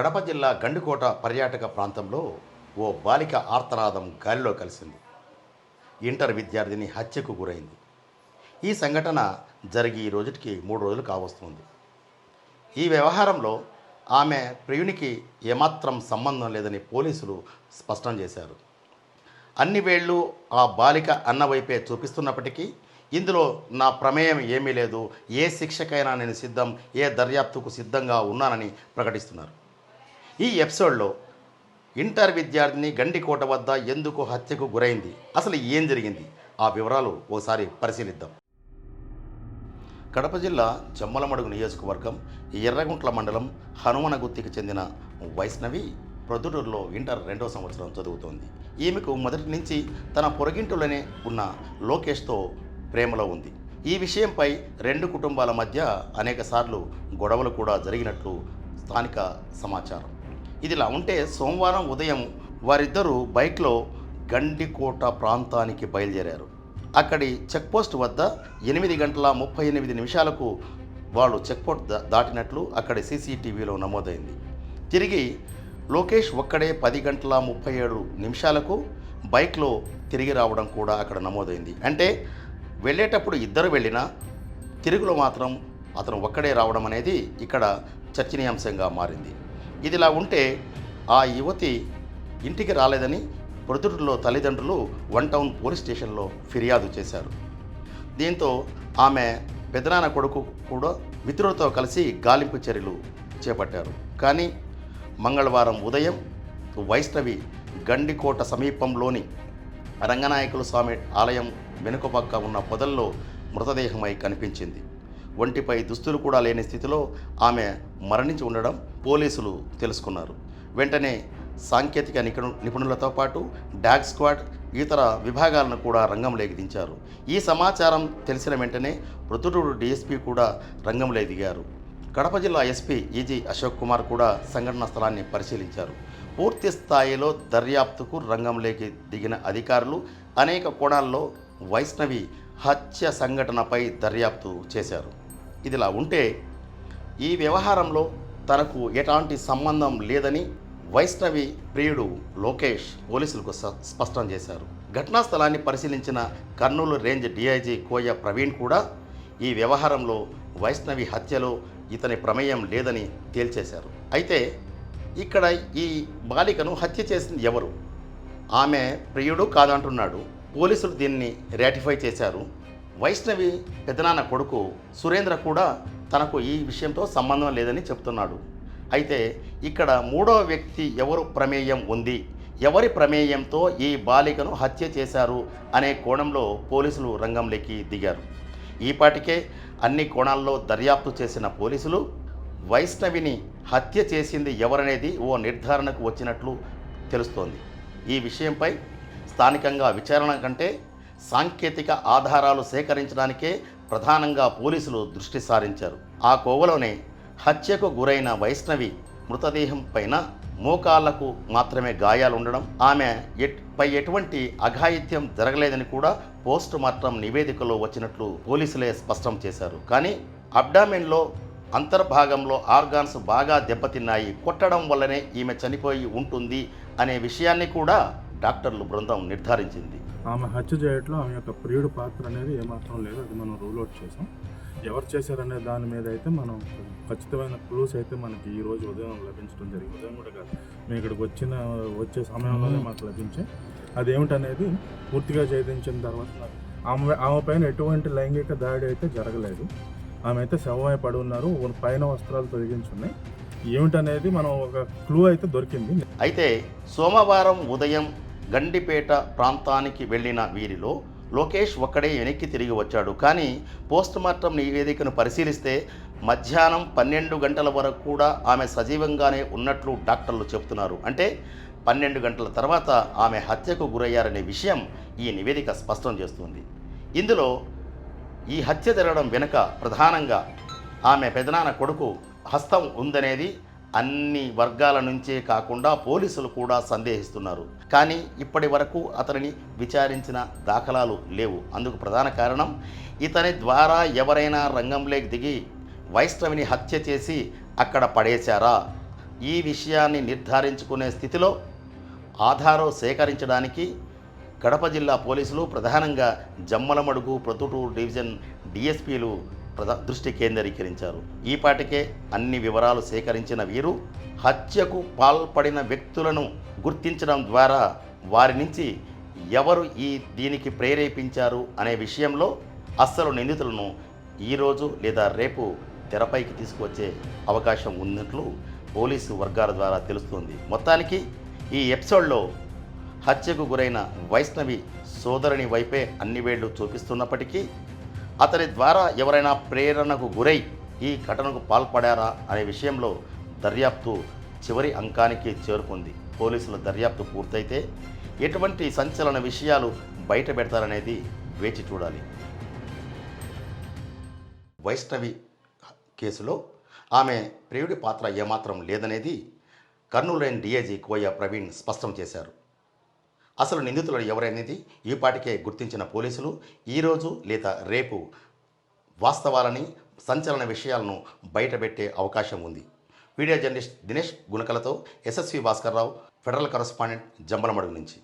కడప జిల్లా గండికోట పర్యాటక ప్రాంతంలో ఓ బాలిక ఆర్తనాదం గాలిలో కలిసింది. ఇంటర్ విద్యార్థిని హత్యకు గురైంది. ఈ సంఘటన జరిగి ఈ రోజుకి మూడు రోజులు కావస్తుంది. ఈ వ్యవహారంలో ఆమె ప్రియునికి ఏమాత్రం సంబంధం లేదని పోలీసులు స్పష్టం చేశారు. అన్ని వేళ్ళు ఆ బాలిక అన్న వైపే చూపిస్తున్నప్పటికీ ఇందులో నా ప్రమేయం ఏమీ లేదు. ఏ శిక్షకైనా నేను సిద్ధం ఏ దర్యాప్తుకు సిద్ధంగా ఉన్నానని ప్రకటిస్తున్నారు. ఈ ఎపిసోడ్లో ఇంటర్ విద్యార్థిని గండికోట వద్ద ఎందుకు హత్యకు గురైంది? అసలు ఏం జరిగింది? ఆ వివరాలు ఓసారి పరిశీలిద్దాం. కడప జిల్లా జమ్మలమడుగు నియోజకవర్గం ఎర్రగుంట్ల మండలం హనుమనగుత్తికి చెందిన వైష్ణవి ప్రొద్దుటూరులో ఇంటర్ రెండో సంవత్సరం చదువుతోంది. ఈమెకు మొదటి నుంచి తన పొరగింటులోనే ఉన్న లోకేష్తో ప్రేమలో ఉంది. ఈ విషయంపై రెండు కుటుంబాల మధ్య అనేకసార్లు గొడవలు కూడా జరిగినట్లు స్థానిక సమాచారం. ఇదిలా ఉంటే సోమవారం ఉదయం వారిద్దరూ బైక్లో గండికోట ప్రాంతానికి బయలుదేరారు. అక్కడి చెక్పోస్ట్ వద్ద ఎనిమిది గంటల ముప్పై ఎనిమిది నిమిషాలకు వాళ్ళు చెక్పోస్ట్ దాటినట్లు అక్కడి సీసీటీవీలో నమోదైంది. తిరిగి లోకేష్ ఒక్కడే పది గంటల ముప్పై ఏడు నిమిషాలకు బైక్లో తిరిగి రావడం కూడా అక్కడ నమోదైంది. అంటే వెళ్ళేటప్పుడు ఇద్దరు వెళ్ళినా తిరుగులో మాత్రం అతను ఒక్కడే రావడం అనేది ఇక్కడ చర్చనీయాంశంగా మారింది. ఇదిలా ఉంటే ఆ యువతి ఇంటికి రాలేదని ప్రొద్దుటూరులో తల్లిదండ్రులు వన్ టౌన్ పోలీస్ స్టేషన్లో ఫిర్యాదు చేశారు. దీంతో ఆమె పెదనాన్న కొడుకు కూడా మిత్రులతో కలిసి గాలింపు చర్యలు చేపట్టారు. కానీ మంగళవారం ఉదయం వైష్ణవి గండికోట సమీపంలోని రంగనాయకుల స్వామి ఆలయం వెనుక పక్క ఉన్న పొదల్లో మృతదేహమై కనిపించింది. ఒంటిపై దుస్తులు కూడా లేని స్థితిలో ఆమె మరణించి ఉండడం పోలీసులు తెలుసుకున్నారు. వెంటనే సాంకేతిక నిపుణు నిపుణులతో పాటు డాగ్ స్క్వాడ్ ఇతర విభాగాలను కూడా రంగంలోకి దించారు. ఈ సమాచారం తెలిసిన వెంటనే మృతుడు డీఎస్పీ కూడా రంగంలో దిగారు. కడప జిల్లా ఎస్పీ ఈజీ అశోక్ కుమార్ కూడా సంఘటనా స్థలాన్ని పరిశీలించారు. పూర్తి స్థాయిలో దర్యాప్తుకు రంగంలోకి దిగిన అధికారులు అనేక కోణాల్లో వైష్ణవి హత్య సంఘటనపై దర్యాప్తు చేశారు. ఇదిలా ఉంటే ఈ వ్యవహారంలో తనకు ఎలాంటి సంబంధం లేదని వైష్ణవి ప్రియుడు లోకేష్ పోలీసులకు స్పష్టం చేశారు. ఘటనా స్థలాన్ని పరిశీలించిన కర్నూలు రేంజ్ డీఐజీ కోయ ప్రవీణ్ కూడా ఈ వ్యవహారంలో వైష్ణవి హత్యలో ఇతని ప్రమేయం లేదని తేల్చేశారు. అయితే ఇక్కడ ఈ బాలికను హత్య చేసింది ఎవరు? ఆమె ప్రియుడు కాదంటున్నాడు. పోలీసులు దీన్ని రాటిఫై చేశారు. వైష్ణవి పెదనాన్న కొడుకు సురేంద్ర కూడా తనకు ఈ విషయంతో సంబంధం లేదని చెప్తున్నాడు. అయితే ఇక్కడ మూడో వ్యక్తి ఎవరు ప్రమేయం ఉంది? ఎవరి ప్రమేయంతో ఈ బాలికను హత్య చేశారు అనే కోణంలో పోలీసులు రంగంలోకి దిగారు. ఈపాటికే అన్ని కోణాల్లో దర్యాప్తు చేసిన పోలీసులు వైష్ణవిని హత్య చేసింది ఎవరనేది ఓ నిర్ధారణకు వచ్చినట్లు తెలుస్తోంది. ఈ విషయంపై స్థానికంగా విచారణ కంటే సాంకేతిక ఆధారాలు సేకరించడానికే ప్రధానంగా పోలీసులు దృష్టి సారించారు. ఆ కోవలోనే హత్యకు గురైన వైష్ణవి మృతదేహం పైన మోకాళ్ళకు మాత్రమే గాయాలు ఉండడం ఆమె ఎట్ పై ఎటువంటి అఘాయిత్యం జరగలేదని కూడా పోస్ట్ మార్టం నివేదికలో వచ్చినట్లు పోలీసులే స్పష్టం చేశారు. కానీ అబ్డామెన్లో అంతర్భాగంలో ఆర్గాన్స్ బాగా దెబ్బతిన్నాయి కొట్టడం వల్లనే ఈమె చనిపోయి ఉంటుంది అనే విషయాన్ని కూడా డాక్టర్లు బృందం నిర్ధారించింది. ఆమె హత్య చేయట్లో ఆమె యొక్క ప్రియుడు పాత్ర అనేది ఏమాత్రం లేదు. అది మనం రూల్ అవుట్ చేసాం. ఎవరు చేశారనే దాని మీద అయితే మనం ఖచ్చితమైన క్లూస్ అయితే మనకి ఈ రోజు ఉదయం లభించడం జరిగింది. ఉదయం కూడా కాదు. మేము ఇక్కడికి వచ్చిన వచ్చే సమయంలోనే మాకు లభించాయి అదేమిటనేది పూర్తిగా ఛేదించిన తర్వాత ఆమె ఆమె పైన ఎటువంటి లైంగిక దాడి అయితే జరగలేదు. ఆమె అయితే శవమై పడి ఉన్నారు. పైన వస్త్రాలు తొలగించున్నాయి. ఏమిటనేది మనం ఒక క్లూ అయితే దొరికింది. అయితే సోమవారం ఉదయం గండిపేట ప్రాంతానికి వెళ్ళిన వీరిలో లోకేష్ ఒక్కడే వెనక్కి తిరిగి వచ్చాడు. కానీ పోస్ట్ మార్టం నివేదికను పరిశీలిస్తే మధ్యాహ్నం పన్నెండు గంటల వరకు కూడా ఆమె సజీవంగానే ఉన్నట్లు డాక్టర్లు చెబుతున్నారు. అంటే పన్నెండు గంటల తర్వాత ఆమె హత్యకు గురయ్యారనే విషయం ఈ నివేదిక స్పష్టం చేస్తుంది. ఇందులో ఈ హత్య జరగడం వెనుక ప్రధానంగా ఆమె పెదనాన్న కొడుకు హస్తం ఉందనేది అన్ని వర్గాల నుంచే కాకుండా పోలీసులు కూడా సందేహిస్తున్నారు. కానీ ఇప్పటి వరకు అతనిని విచారించిన దాఖలాలు లేవు. అందుకు ప్రధాన కారణం ఇతని ద్వారా ఎవరైనా రంగంలోకి దిగి వైష్ణవిని హత్య చేసి అక్కడ పడేశారా? ఈ విషయాన్ని నిర్ధారించుకునే స్థితిలో ఆధారం సేకరించడానికి కడప జిల్లా పోలీసులు ప్రధానంగా జమ్మలమడుగు ప్రొద్దుటూరు డివిజన్ డిఎస్పీలు ప్రధా దృష్టి కేంద్రీకరించారు. ఈ పాటికే అన్ని వివరాలు సేకరించిన వీరు హత్యకు పాల్పడిన వ్యక్తులను గుర్తించడం ద్వారా వారి నుంచి ఎవరు ఈ దీనికి ప్రేరేపించారు అనే విషయంలో అస్సలు నిందితులను ఈరోజు లేదా రేపు తెరపైకి తీసుకువచ్చే అవకాశం ఉన్నట్లు పోలీసు వర్గాల ద్వారా తెలుస్తుంది. మొత్తానికి ఈ ఎపిసోడ్లో హత్యకు గురైన వైష్ణవి సోదరుని వైపే అన్ని వేళ్ళు చూపిస్తున్నప్పటికీ అతని ద్వారా ఎవరైనా ప్రేరణకు గురై ఈ ఘటనకు పాల్పడారా అనే విషయంలో దర్యాప్తు చివరి అంకానికి చేరుకుంది. పోలీసుల దర్యాప్తు పూర్తయితే ఎటువంటి సంచలన విషయాలు బయట పెడతారనేది వేచి చూడాలి. వైష్ణవి కేసులో ఆమె ప్రియుడి పాత్ర ఏమాత్రం లేదనేది కర్నూలు లైన్ డిఐజీ కోయ ప్రవీణ్ స్పష్టం చేశారు. అసలు నిందితులు ఎవరనేది ఈపాటికే గుర్తించిన పోలీసులు ఈరోజు లేదా రేపు వాస్తవాలని సంచలన విషయాలను బయటపెట్టే అవకాశం ఉంది. Video journalist Dinesh గుణకలతో SSV Bhaskarrao Federal correspondent Jammalamadugu నుంచి.